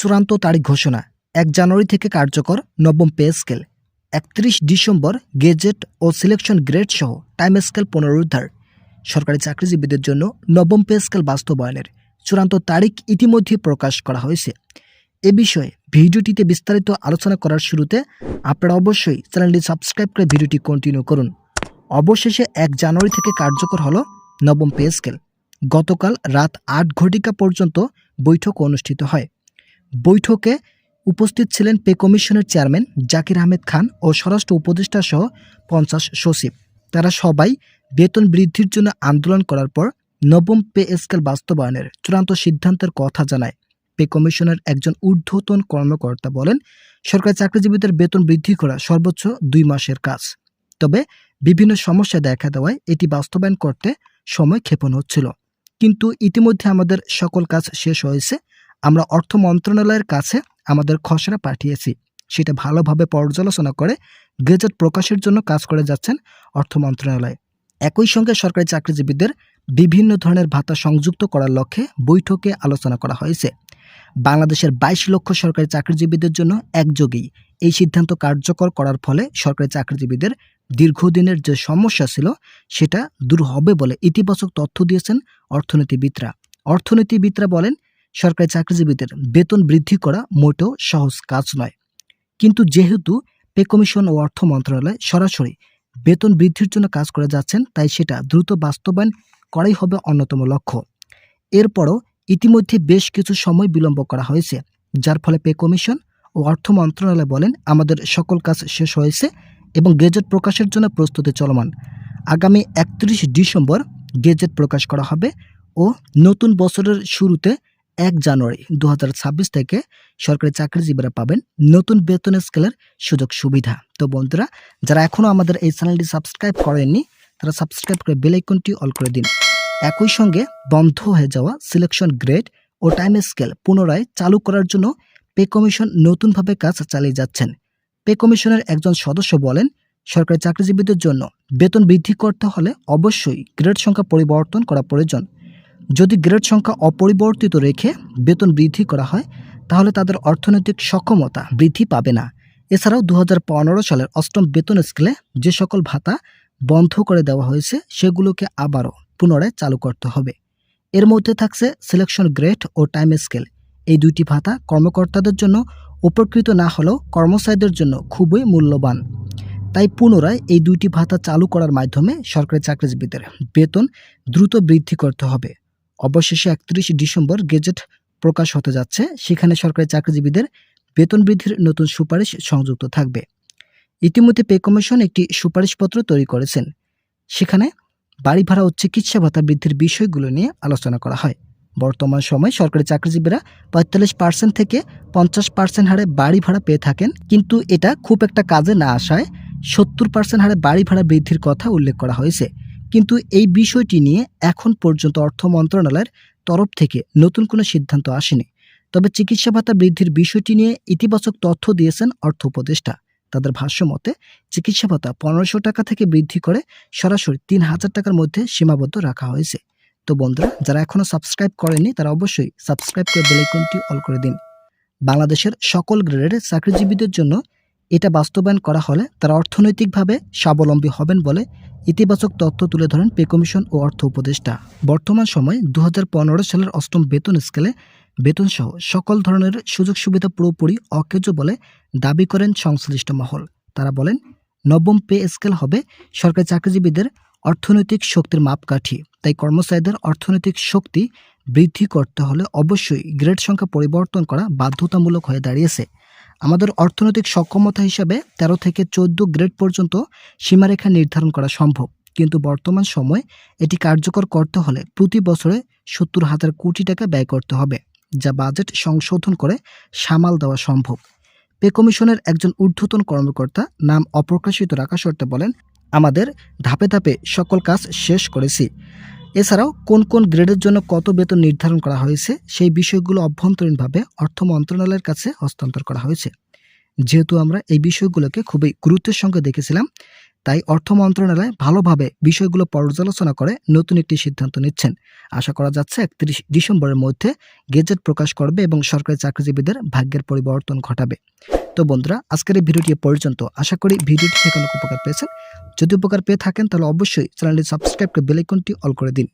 চূড়ান্ত তারিখ ঘোষণা, এক জানুয়ারি থেকে কার্যকর নবম পে স্কেল, একত্রিশ ডিসেম্বর গেজেট ও সিলেকশন গ্রেড সহ টাইম স্কেল পুনরুদ্ধার, সরকারি চাকরিজীবীদের জন্য নবম পে স্কেল বাস্তবায়নের চূড়ান্ত তারিখ ইতিমধ্যে প্রকাশ করা হয়েছে। এ বিষয়ে ভিডিওটিতে বিস্তারিত আলোচনা করার শুরুতে আপনারা অবশ্যই চ্যানেলটি সাবস্ক্রাইব করে ভিডিওটি কন্টিনিউ করুন। অবশেষে এক জানুয়ারি থেকে কার্যকর হলো নবম পে স্কেল। গতকাল রাত আট ঘটিকা পর্যন্ত বৈঠক অনুষ্ঠিত হয়। বৈঠকে উপস্থিত ছিলেন পে কমিশনের চেয়ারম্যান জাকির আহমেদ খান ও স্বরাষ্ট্র উপদেষ্টা সহ পঞ্চাশ সচিব। তারা সবাই বেতন বৃদ্ধির জন্য আন্দোলন করার পর নবম পে স্কেল বাস্তবায়নের চূড়ান্ত সিদ্ধান্তের কথা জানায়। পে কমিশনের একজন ঊর্ধ্বতন কর্মকর্তা বলেন, সরকারি চাকরিজীবীদের বেতন বৃদ্ধি করা সর্বোচ্চ দুই মাসের কাজ। তবে বিভিন্ন সমস্যা দেখা দেওয়ায় এটি বাস্তবায়ন করতে সময় ক্ষেপণ হচ্ছিল। কিন্তু ইতিমধ্যে আমাদের সকল কাজ শেষ হয়েছে। আমরা অর্থ মন্ত্রণালয়ের কাছে আমাদের খসড়া পাঠিয়েছি। সেটা ভালোভাবে পর্যালোচনা করে গেজেট প্রকাশের জন্য কাজ করে যাচ্ছেন অর্থ মন্ত্রণালয়। একই সঙ্গে সরকারি চাকরিজীবীদের বিভিন্ন ধরনের ভাতা সংযুক্ত করার লক্ষ্যে বৈঠকে আলোচনা করা হয়েছে। বাংলাদেশের বাইশ লক্ষ সরকারি চাকরিজীবীদের জন্য একযোগেই এই সিদ্ধান্ত কার্যকর করার ফলে সরকারি চাকরিজীবীদের দীর্ঘদিনের যে সমস্যা ছিল, সেটা দূর হবে বলে ইতিবাচক তথ্য দিয়েছেন অর্থনীতিবিদরা। অর্থনীতিবিদরা বলেন সরকারি চাকরিজীবীদের বেতন বৃদ্ধি করা মোটেও সহজ কাজ নয়। কিন্তু যেহেতু পে কমিশন ও অর্থ মন্ত্রণালয় সরাসরি বেতন বৃদ্ধির জন্য কাজ করে যাচ্ছেন, তাই সেটা দ্রুত বাস্তবায়ন করাই হবে অন্যতম লক্ষ্য। এরপরও ইতিমধ্যে বেশ কিছু সময় বিলম্ব করা হয়েছে, যার ফলে পে কমিশন ও অর্থ মন্ত্রণালয় বলেন, আমাদের সকল কাজ শেষ হয়েছে এবং গেজেট প্রকাশের জন্য প্রস্তুতি চলমান। আগামী একত্রিশ ডিসেম্বর গেজেট প্রকাশ করা হবে ও নতুন বছরের শুরুতে এক জানুয়ারি দুহাজার ছাব্বিশ থেকে সরকারি চাকরিজীবীরা পাবেন নতুন বেতন স্কেলের সুযোগ সুবিধা। তো বন্ধুরা, যারা এখনও আমাদের এই চ্যানেলটি সাবস্ক্রাইব করেননি, তারা সাবস্ক্রাইব করে বেলাইকনটি অল করে দিন। একই সঙ্গে বন্ধ হয়ে যাওয়া সিলেকশন গ্রেড ও টাইম স্কেল পুনরায় চালু করার জন্য পে কমিশন নতুনভাবে কাজ চালিয়ে যাচ্ছেন। পে কমিশনের একজন সদস্য বলেন, সরকারি চাকরিজীবীদের জন্য বেতন বৃদ্ধি করতে হলে অবশ্যই গ্রেড সংখ্যা পরিবর্তন করা প্রয়োজন। যদি গ্রেড সংখ্যা অপরিবর্তিত রেখে বেতন বৃদ্ধি করা হয়, তাহলে তাদের অর্থনৈতিক সক্ষমতা বৃদ্ধি পাবে না। এছাড়াও দু হাজার পনেরো সালের অষ্টম বেতন স্কেলে যে সকল ভাতা বন্ধ করে দেওয়া হয়েছে, সেগুলোকে আবারও পুনরায় চালু করতে হবে। এর মধ্যে থাকছে সিলেকশন গ্রেড ও টাইম স্কেল এই দুইটি ভাতা কর্মকর্তাদের জন্য উপকৃত না হলেও কর্মচারীদের জন্য খুবই মূল্যবান। তাই পুনরায় এই দুইটি ভাতা চালু করার মাধ্যমে সরকারি চাকরিজীবীদের বেতন দ্রুত বৃদ্ধি করতে হবে। অবশেষে একত্রিশ ডিসেম্বর গেজেট প্রকাশ হতে যাচ্ছে। সেখানে সরকারি চাকরিজীবীদের বেতন বৃদ্ধির নতুন সুপারিশ সংযুক্ত থাকবে। ইতিমধ্যে পে কমিশন একটি সুপারিশপত্র তৈরি করেছেন। সেখানে বাড়ি ভাড়া ও চিকিৎসা ভাতা বৃদ্ধির বিষয়গুলো নিয়ে আলোচনা করা হয়। বর্তমান সময়ে সরকারি চাকরিজীবীরা পঁয়তাল্লিশ পার্সেন্ট থেকে পঞ্চাশ পার্সেন্ট হারে বাড়ি ভাড়া পেয়ে থাকেন, কিন্তু এটা খুব একটা কাজে না আসায় সত্তর পার্সেন্ট হারে বাড়ি ভাড়া বৃদ্ধির কথা উল্লেখ করা হয়েছে। কিন্তু এই বিষয়টি নিয়ে এখন পর্যন্ত অর্থ মন্ত্রণালয়ের তরফ থেকে নতুন কোনো সিদ্ধান্ত আসেনি। তবে চিকিৎসা ভাতা বৃদ্ধির বিষয়টি নিয়ে ইতিবাচক তথ্য দিয়েছেন অর্থ উপদেষ্টা। তাদের ভাষ্য মতে, চিকিৎসা ভাতা পনেরোশো টাকা থেকে বৃদ্ধি করে সরাসরি তিন হাজার টাকার মধ্যে সীমাবদ্ধ রাখা হয়েছে। তো বন্ধুরা, যারা এখনও সাবস্ক্রাইব করেনি তারা অবশ্যই সাবস্ক্রাইব করে বেলাইকনটি অল করে দিন। বাংলাদেশের সকল গ্রেডের চাকরিজীবীদের জন্য এটা বাস্তবায়ন করা হলে তারা অর্থনৈতিকভাবে স্বাবলম্বী হবেন বলে ইতিবাচক তথ্য তুলে ধরেন পে কমিশন ও অর্থ উপদেষ্টা। বর্তমান সময়ে দু হাজার পনেরো সালের অষ্টম বেতন স্কেলে বেতনসহ সকল ধরনের সুযোগ সুবিধা পুরোপুরি অকেজ বলে দাবি করেন সংশ্লিষ্ট মহল। তারা বলেন, নবম পে স্কেল হবে সরকারি চাকরিজীবীদের অর্থনৈতিক শক্তির মাপকাঠি, তাই কর্মচারীদের অর্থনৈতিক শক্তি বৃদ্ধি করতে হলে অবশ্যই গ্রেড সংখ্যা পরিবর্তন করা বাধ্যতামূলক হয়ে দাঁড়িয়েছে। আমাদের অর্থনৈতিক সক্ষমতা হিসাবে ১৩ থেকে চোদ্দ গ্রেড পর্যন্ত সীমারেখা নির্ধারণ করা সম্ভব। কিন্তু বর্তমান সময় এটি কার্যকর করতে হলে প্রতি বছরে সত্তর হাজার কোটি টাকা ব্যয় করতে হবে, যা বাজেট সংশোধন করে সামাল দেওয়া সম্ভব। পে কমিশনের একজন ঊর্ধ্বতন কর্মকর্তা নাম অপ্রকাশিত রাখা শর্তে বলেন, আমাদের ধাপে ধাপে সকল কাজ শেষ করেছি। এছাড়াও কোন কোন গ্রেডের জন্য কত বেতন নির্ধারণ করা হয়েছে সেই বিষয়গুলো অভ্যন্তরীণভাবে অর্থ মন্ত্রণালয়ের কাছে হস্তান্তর করা হয়েছে। যেহেতু আমরা এই বিষয়গুলোকে খুবই গুরুত্বের সঙ্গে দেখেছিলাম, তাই অর্থ মন্ত্রণালয় ভালোভাবে বিষয়গুলো পর্যালোচনা করে নতুন একটি সিদ্ধান্ত নিচ্ছেন। আশা করা যাচ্ছে একত্রিশ ডিসেম্বরের মধ্যে গেজেট প্রকাশ করবে এবং সরকারি চাকরিজীবীদের ভাগ্যের পরিবর্তন ঘটাবে। তো বন্ধুরা, আজকের এই ভিডিওটি পর্যন্ত। আশা করি ভিডিওটি থেকে অনেক উপকার পেয়েছেন। যদি উপকার পেয়ে থাকেন, তাহলে অবশ্যই চ্যানেলটি সাবস্ক্রাইব করে বেলাইকনটি অল করে দিন।